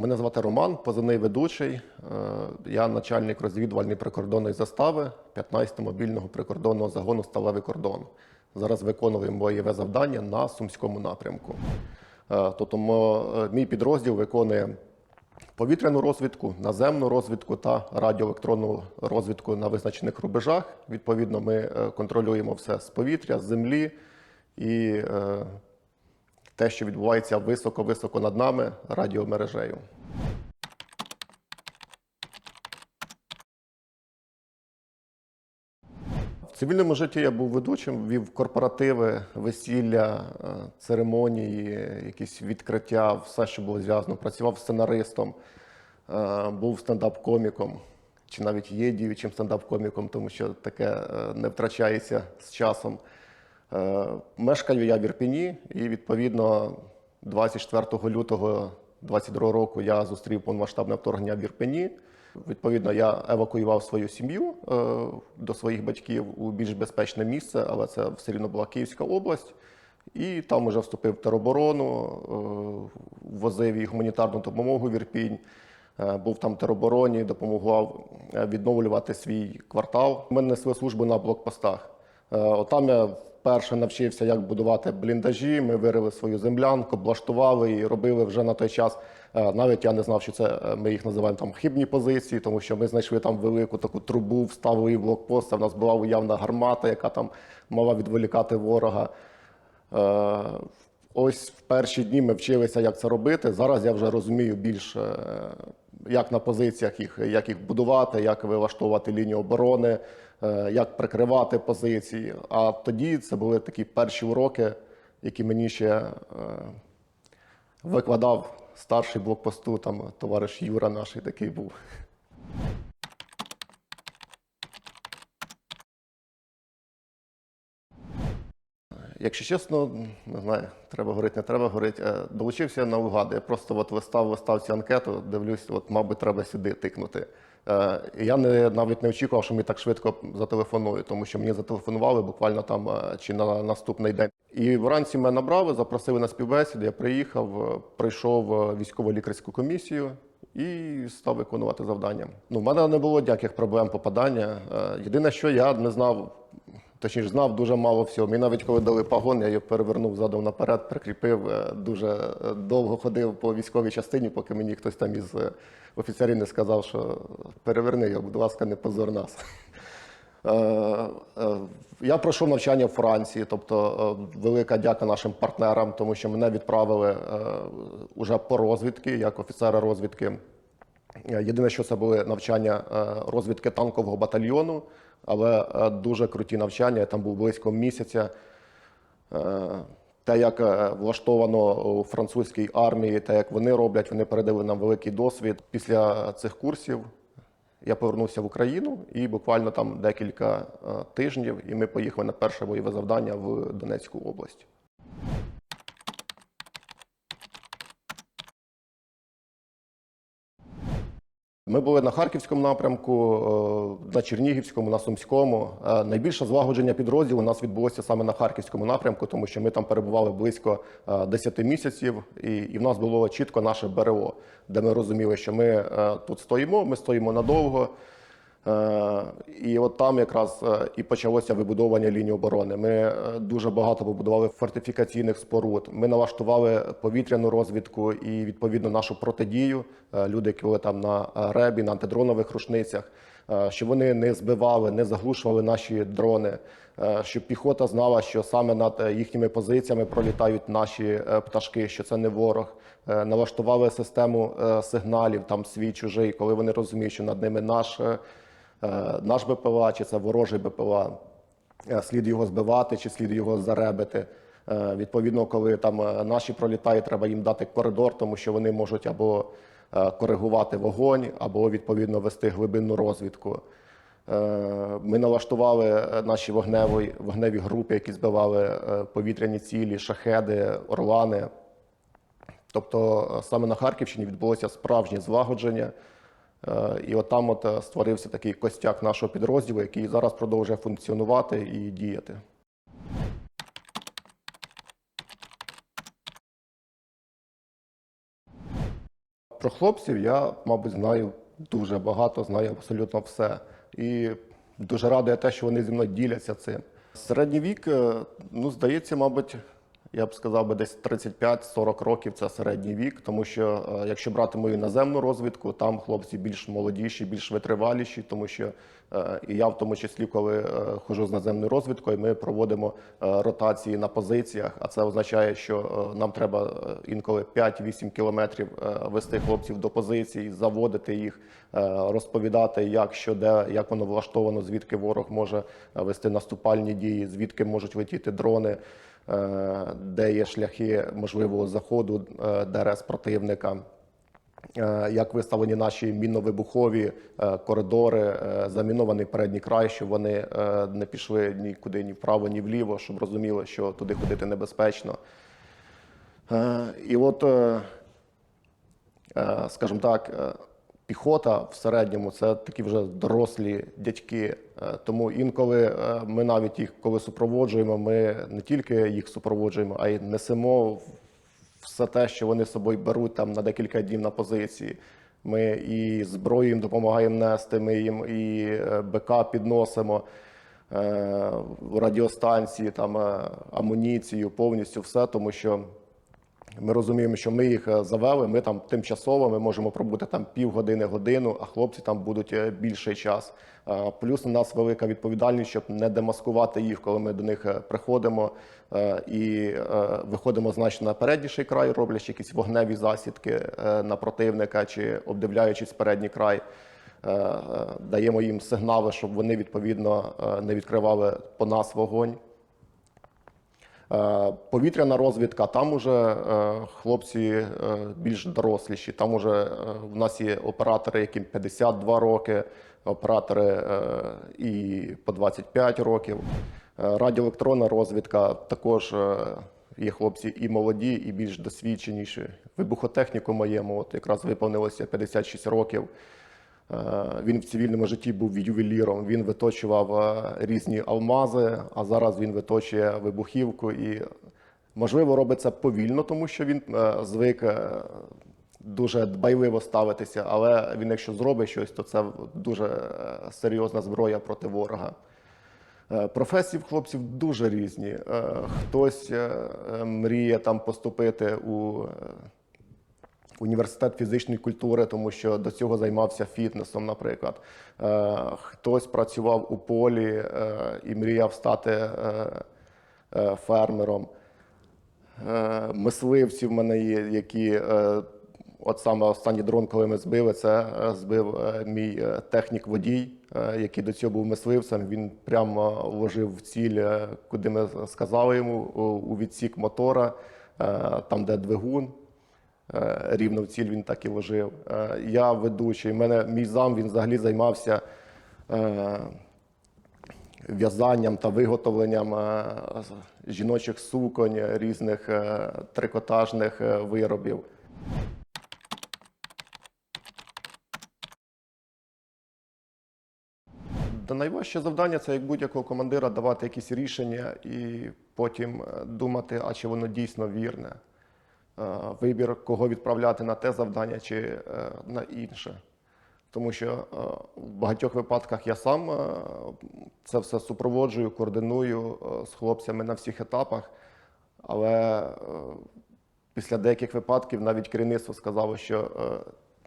Мене звати Роман, позивний ведучий. Е, Я начальник розвідувальної прикордонної застави 15-го мобільного прикордонного загону Сталевий кордон. Зараз виконуємо бойове завдання на Сумському напрямку. Е, Тобто е, мій підрозділ виконує повітряну розвідку, наземну розвідку та радіоелектронну розвідку на визначених рубежах. Відповідно, ми контролюємо все з повітря, з землі і те, що відбувається високо-високо над нами радіомережею. В цивільному житті я був ведучим, вів корпоративи, весілля, е, церемонії, якісь відкриття, все, що було зв'язано. Працював сценаристом, е, був стендап-коміком, чи навіть є діючим стендап-коміком, тому що таке е, не втрачається з часом. Е, Мешкаю я в Ірпіні, і відповідно 24 лютого 22 року я зустрів повномасштабне вторгнення в Ірпені. Відповідно, я евакуював свою сім'ю е, до своїх батьків у більш безпечне місце, але це все рівно була Київська область. І там уже вступив в тероборону, е, возив їй гуманітарну допомогу в Ірпінь. Був там в теробороні, допомагав відновлювати свій квартал. Ми несли службу на блокпостах. Е, Отам я вперше навчився, як будувати бліндажі. Ми вирили свою землянку, облаштували і робили вже на той час. е, Навіть я не знав, що це е, ми їх називаємо там хибні позиції, тому що ми знайшли там велику таку трубу, вставили блокпост. В нас була уявна гармата, яка там мала відволікати ворога. Е, Ось в перші дні ми вчилися, як це робити. Зараз я вже розумію більше, як на позиціях їх, як їх будувати, як вилаштовувати лінію оборони, як прикривати позиції. А тоді це були такі перші уроки, які мені ще е, викладав старший блокпосту, там товариш Юра наш такий був. Якщо чесно, не знаю, треба говорити, не треба говорити. Е, Долучився на угади. Я просто от листав цю анкету, дивлюсь, от, мабуть, треба сюди тикнути. Е, Я не, навіть не очікував, що мені так швидко зателефонують, тому що мені зателефонували буквально там е, чи на наступний день. І вранці мене набрали, запросили на співбесіду. Я приїхав, прийшов е, військово-лікарську комісію і став виконувати завдання. Ну, в мене не було ніяких проблем попадання. Єдине, що я не знав. Точніше, знав дуже мало всього. Мені навіть коли дали пагон, я його перевернув задом наперед, прикріпив. е, Дуже е, довго ходив по військовій частині, поки мені хтось там із е, офіцерів не сказав, що переверни його, будь ласка, не позор нас. Я пройшов навчання в Франції, тобто велика дяка нашим партнерам, тому що мене відправили уже по розвідки, як офіцера розвідки. Єдине, що це були навчання розвідки танкового батальйону, але е, дуже круті навчання. Я там був близько місяця. Е, Те, як е, влаштовано у французькій армії, те, як вони роблять, вони передали нам великий досвід. Після цих курсів я повернувся в Україну і буквально там декілька тижнів, і ми поїхали на перше бойове завдання в Донецьку область. Ми були на Харківському напрямку, е, на Чернігівському, на Сумському. Е, Найбільше злагодження підрозділу у нас відбулося саме на Харківському напрямку, тому що ми там перебували близько е, 10 місяців, і, і в нас було чітко наше БРО, де ми розуміли, що ми е, тут стоїмо, ми стоїмо надовго. Е, І от там якраз е, і почалося вибудовування лінії оборони. Ми е, дуже багато побудували фортифікаційних споруд. Ми налаштували повітряну розвідку і відповідно нашу протидію. Люди, які були там на ребі, на антидронових рушницях, щоб вони не збивали, не заглушували наші дрони. Щоб піхота знала, що саме над їхніми позиціями пролітають наші пташки, що це не ворог. Налаштували систему сигналів, там свій чужий, коли вони розуміють, що над ними наш. Е, наш БПЛА, чи це ворожий БПЛА, е, слід його збивати, чи слід його заребити. Е, Відповідно, коли там наші пролітають, треба їм дати коридор, тому що вони можуть або коригувати вогонь, або відповідно вести глибинну розвідку. Ми налаштували наші вогневі, вогневі групи, які збивали повітряні цілі, шахеди, орлани. Тобто саме на Харківщині відбулося справжнє злагодження. Е, І от там от е, створився такий костяк нашого підрозділу, який зараз продовжує функціонувати і діяти. Про хлопців я, мабуть, знаю дуже багато, знаю абсолютно все. І дуже радує те, що вони зі мною діляться цим. Середній вік, е, ну, здається, мабуть, я б сказав би десь 35-40 років це середній вік, тому що е, якщо брати мою іноземну розвідку, там хлопці більш молодіші, більш витриваліші, тому що е, і я в тому числі, коли е, ходжу з наземною розвідкою, ми проводимо ротації на позиціях, а це означає, що нам треба інколи 5-8 кілометрів вести хлопців до позицій, заводити їх, розповідати, як що де, як воно влаштовано, звідки ворог може вести наступальні дії, звідки можуть летіти дрони де є шляхи можливого заходу е, ДРС противника. Е, Як виставлені наші мінно-вибухові е, коридори, е, замінований передній край, щоб вони е, не пішли нікуди ні вправо, ні вліво, щоб розуміли, що туди ходити небезпечно. Е, І от, е, е, скажімо так, е, піхота в середньому це такі вже дорослі дядьки. Е, Тому інколи е, ми навіть їх, коли супроводжуємо, ми не тільки їх супроводжуємо, а й несемо все те, що вони з собою беруть там на декілька днів на позиції. Ми і зброю їм допомагаємо нести, ми їм і е, БК підносимо, радіостанції, там, амуніцію, повністю все, тому що ми розуміємо, що ми їх е, завели, ми там тимчасово, ми можемо пробути там півгодини, годину, а хлопці там будуть е, більший час. Е, Плюс на нас велика відповідальність, щоб не демаскувати їх, коли ми до них приходимо і виходимо значно на передніший край, роблячи якісь вогневі засідки на противника чи обдивляючись передній край. Даємо їм сигнали, щоб вони відповідно не відкривали по нас вогонь. Е, Повітряна розвідка, там уже е, хлопці е, більш доросліші. Там уже в нас є оператори, яким 52 роки, оператори і по 25 років. Радіоелектронна розвідка також є хлопці і молоді, і більш досвідченіші. Вибухотехніку моєму от якраз виповнилося 56 років. Е, Він в цивільному житті був ювеліром. Він виточував е, різні алмази, а зараз він виточує вибухівку і, можливо, робить це повільно, тому що він е, звик дуже дбайливо ставитися. Але він, якщо зробить щось, то це дуже серйозна зброя проти ворога. Професії в хлопців дуже різні. Хтось мріє там поступити у університет фізичної культури, тому що до цього займався фітнесом, наприклад. Е, Хтось працював у полі е, і мріяв стати е, фермером. Мисливці в мене є, які от саме останній дрон, коли ми збили, це збив мій технік-водій, який до цього був мисливцем. Він прямо вложив в ціль, куди ми сказали йому, у- відсік мотора, там, де двигун. Е, Рівно в ціль він так і вложив. Е, Я ведучий. Мене мій зам він взагалі займався е, в'язанням та виготовленням жіночих суконь, різних трикотажних виробів. Та найважче завдання це як будь-якого командира давати якісь рішення і потім думати, а чи воно дійсно вірне. Е, Вибір, кого відправляти на те завдання чи е, на інше. Тому що е, в багатьох випадках я сам це все супроводжую, координую з хлопцями на всіх етапах. Але після деяких випадків навіть керівництво сказало, що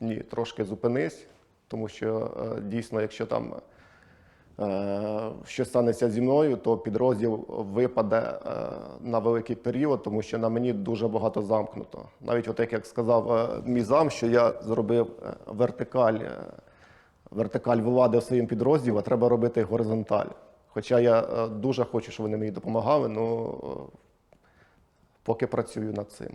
ні, трошки зупинись, тому що дійсно, якщо там е, щось станеться зі мною, то підрозділ випаде е, на великий період, тому що на мені дуже багато замкнуто. Навіть от як, сказав е, мій зам, що я зробив вертикаль, вертикаль влади в своєму підрозділі, а треба робити горизонталь. Хоча я дуже хочу, щоб вони мені допомагали, ну е, поки працюю над цим.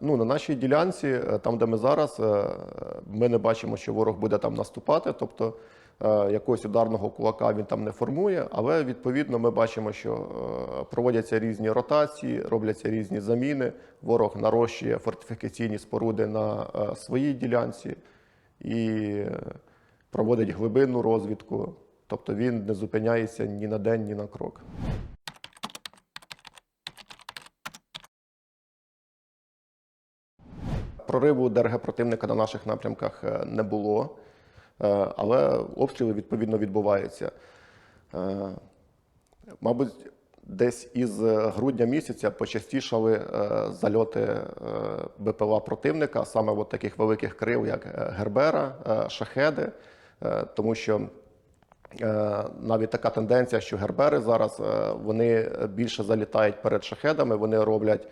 Ну, на нашій ділянці, е, там, де ми зараз, е, ми не бачимо, що ворог буде там наступати. Тобто е, якогось ударного кулака він там не формує, але відповідно ми бачимо, що проводяться різні ротації, робляться різні заміни. Ворог нарощує фортифікаційні споруди на своїй ділянці і проводить глибинну розвідку. Тобто він не зупиняється ні на день, ні на крок. Прориву ДРГ противника на наших напрямках е, не було, Е, але обстріли відповідно відбуваються. Е, Мабуть, десь із грудня місяця почастішали зальоти БПЛА противника, саме от таких великих крил, як Гербера, Шахеди, тому що навіть така тенденція, що Гербери зараз вони більше залітають перед шахедами, вони роблять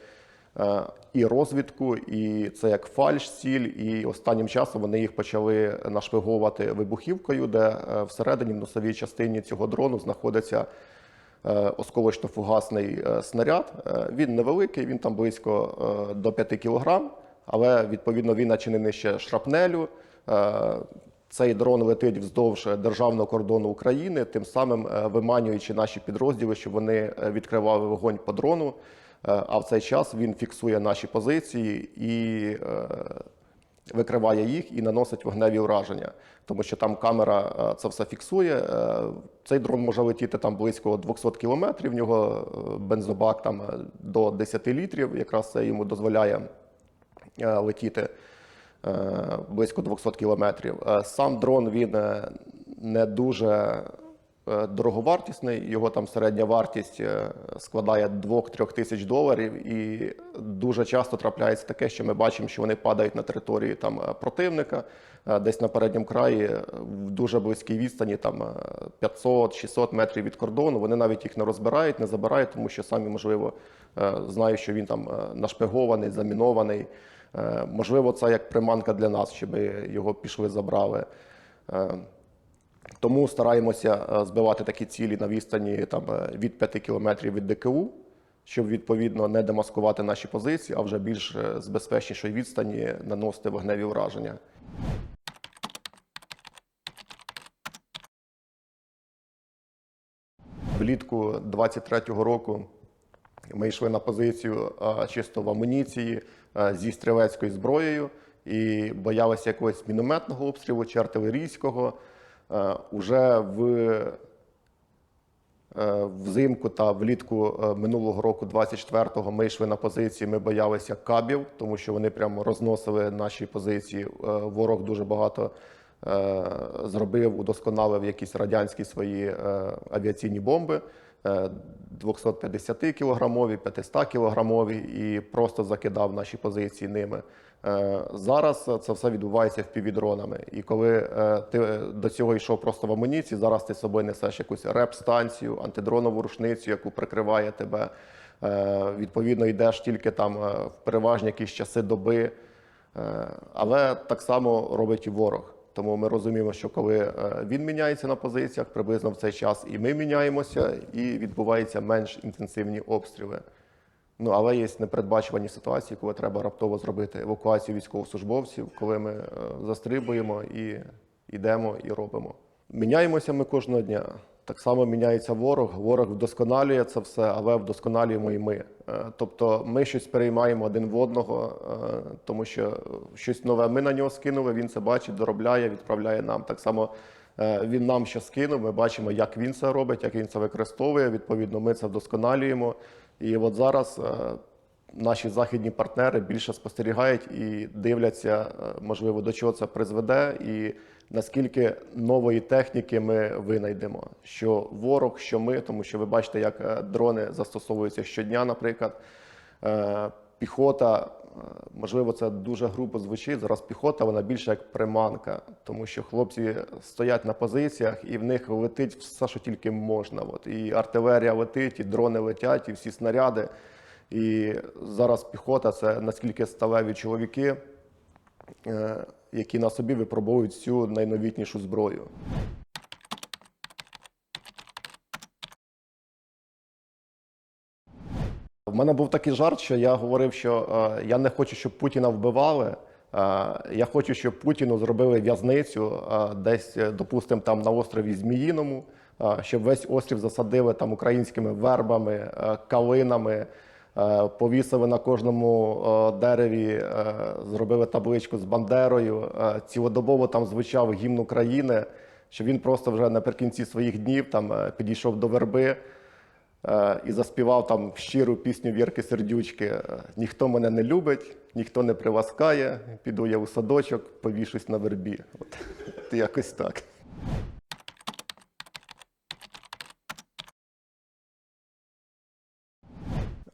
і розвідку, і це як фальш-ціль, і останнім часом вони їх почали нашпиговувати вибухівкою, де е, всередині в носовій частині цього дрону знаходиться е, осколочно-фугасний е, снаряд. Е, Він невеликий, він там близько е, до 5 кілограм, але відповідно він начинений ще шрапнелю. Е, Цей дрон летить вздовж державного кордону України, тим самим е, виманюючи наші підрозділи, щоб вони е, відкривали вогонь по дрону. Е, А в цей час він фіксує наші позиції і е, викриває їх і наносить вогневі ураження, тому що там камера е, це все фіксує. Цей дрон може летіти там близько 200 кілометрів. В нього бензобак там до 10 літрів. Якраз це йому дозволяє летіти близько 200 кілометрів. Сам дрон він не дуже дороговартісний. Його там середня вартість е, складає 2-3 тисяч доларів. І дуже часто трапляється таке, що ми бачимо, що вони падають на території там е, противника, е, десь на передньому краї, е, в дуже близькій відстані, там е, 500-600 метрів від кордону. Вони навіть їх не розбирають, не забирають, тому що самі, можливо, е, знають, що він там е, нашпигований, замінований. Е, Можливо, це як приманка для нас, щоб його пішли, забрали. Тому стараємося е, збивати такі цілі на відстані там, е, від 5 кілометрів від ДКУ, щоб відповідно не демаскувати наші позиції, а вже більш е, з безпечнішої відстані наносити вогневі враження. Влітку 23-го року ми йшли на позицію чисто в амуніції зі стрілецькою зброєю і боялися якогось мінометного обстрілу чи артилерійського. А, Уже в е, взимку та влітку е, минулого року, 24-го, ми йшли на позиції. Ми боялися кабів, тому що вони прямо розносили наші позиції. Е, Ворог дуже багато е, зробив, удосконалив якісь радянські свої е, авіаційні бомби. е, 250 кілограмові, 500 кілограмові і просто закидав наші позиції ними. Е, Зараз це все відбувається впівдронами. І коли е, ти до цього йшов просто в амуніції, зараз ти з собою несеш якусь реп-станцію, антидронову рушницю, яку прикриває тебе. Е, Відповідно, йдеш тільки там е, в переважні якісь часи доби. Е, Але так само робить і ворог. Тому ми розуміємо, що коли е, він міняється на позиціях, приблизно в цей час і ми міняємося, і відбуваються менш інтенсивні обстріли. Ну, але є непередбачувані ситуації, коли треба раптово зробити евакуацію військовослужбовців, коли ми е, застрибуємо і йдемо і робимо. Міняємося ми кожного дня. Так само міняється ворог. Ворог вдосконалює це все, але вдосконалюємо і ми. Е, Тобто ми щось переймаємо один в одного, е, тому що щось нове ми на нього скинули, він це бачить, доробляє, відправляє нам. Так само він нам що скинув, ми бачимо, як він це робить, як він це використовує. Відповідно, ми це вдосконалюємо. І от зараз е, наші західні партнери більше спостерігають і дивляться, е, можливо, до чого це призведе, і наскільки нової техніки ми винайдемо. Що ворог, що ми, тому що ви бачите, як е, дрони застосовуються щодня, наприклад. Піхота, можливо, це дуже грубо звучить. Зараз піхота вона більше як приманка, тому що хлопці стоять на позиціях і в них летить все, що тільки можна. От і артилерія летить, і дрони летять, і всі снаряди. І зараз піхота це наскільки сталеві чоловіки, е, які на собі випробовують всю найновітнішу зброю. В мене був такий жарт, що я говорив, що е, я не хочу, щоб Путіна вбивали. Е, я хочу, щоб Путіну зробили в'язницю е, десь, е, допустимо, там на острові Зміїному, е, щоб весь острів засадили там українськими вербами, е, калинами, е, повісили на кожному е, дереві, е, зробили табличку з Бандерою. Е, цілодобово там звучав гімн України, що він просто вже наприкінці своїх днів там е, підійшов до верби. Е, і заспівав там щиру пісню Вірки Сердючки. е, Ніхто мене не любить, ніхто не приласкає. Піду я у садочок, повішусь на вербі. От, от якось так.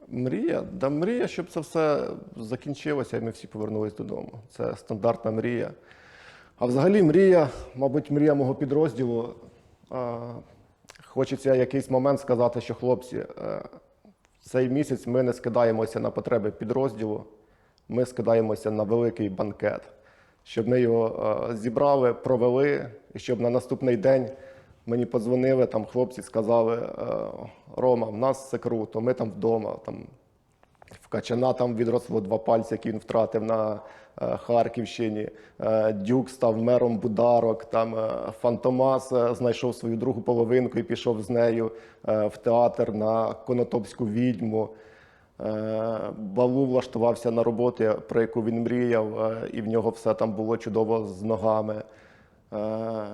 Мрія, да мрія, щоб це все закінчилося і ми всі повернулись додому. Це стандартна мрія. А взагалі мрія, мабуть, мрія мого підрозділу. Хочеться якийсь момент сказати, що хлопці, е, цей місяць ми не скидаємося на потреби підрозділу, ми скидаємося на великий банкет, щоб ми його е, зібрали, провели, і щоб на наступний день мені подзвонили там хлопці, сказали: е, Рома, в нас все круто, ми там вдома. Там, в Качана там відросло два пальці, які він втратив на Харківщині. Е, Дюк став мером Бударок. Там е, Фантомас е, знайшов свою другу половинку і пішов з нею е, в театр на Конотопську відьму. Е, Балу влаштувався на роботу, про яку він мріяв, е, і в нього все там було чудово з ногами. Е,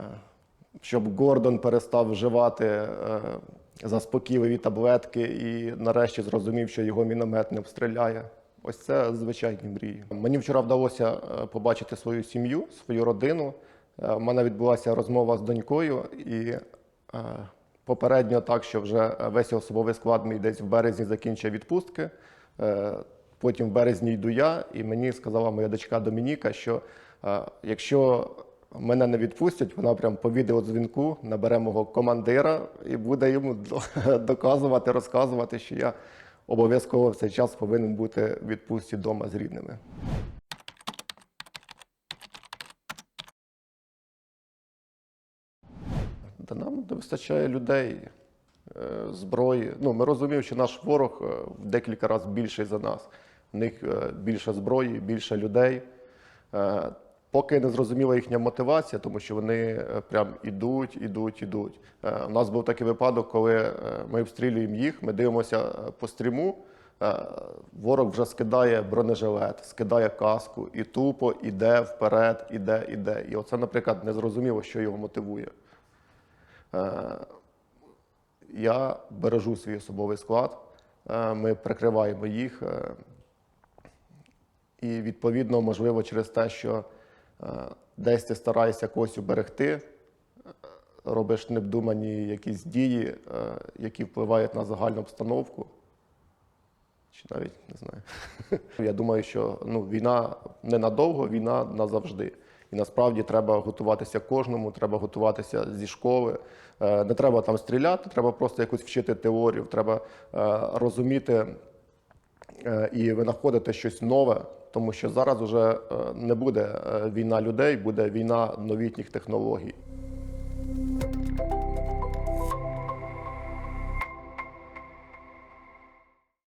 Щоб Гордон перестав вживати е, заспокійливі таблетки і нарешті зрозумів, що його міномет не обстріляє. Ось це звичайні мрії. Мені вчора вдалося е, побачити свою сім'ю, свою родину. Е, У мене відбулася розмова з донькою, і е, попередньо так, що вже весь особовий склад мій десь в березні закінчує відпустки. Е, Потім в березні йду я, і мені сказала моя дочка Домініка, що е, якщо мене не відпустять, вона прям по відеодзвінку набере мого командира і буде йому доказувати, розказувати, що я обов'язково в цей час повинен бути відпустці вдома з рідними. Та нам не вистачає людей, е, зброї. Ну, ми розуміємо, що наш ворог е, в декілька разів більший за нас. В них е, більше зброї, більше людей. Поки не зрозуміла їхня мотивація, тому що вони е, прям ідуть, ідуть, ідуть. Е, У нас був такий випадок, коли е, ми обстрілюємо їх, ми дивимося по стріму. Ворог вже скидає бронежилет, скидає каску і тупо іде вперед, іде, іде. І оце, наприклад, не зрозуміло, що його мотивує. Я бережу свій особовий склад, ми прикриваємо їх. І відповідно, можливо, через те, що десь ти стараєшся когось уберегти, е, робиш невдумані якісь дії, е, які впливають на загальну обстановку. Чи навіть не знаю. Я думаю, що ну, війна ненадовго, війна назавжди. І насправді треба готуватися кожному, треба готуватися зі школи. Е, Не треба там стріляти, треба просто якусь вчити теорію, треба е, розуміти е, і винаходити щось нове, тому що зараз вже е, не буде е, війна людей, буде війна новітніх технологій.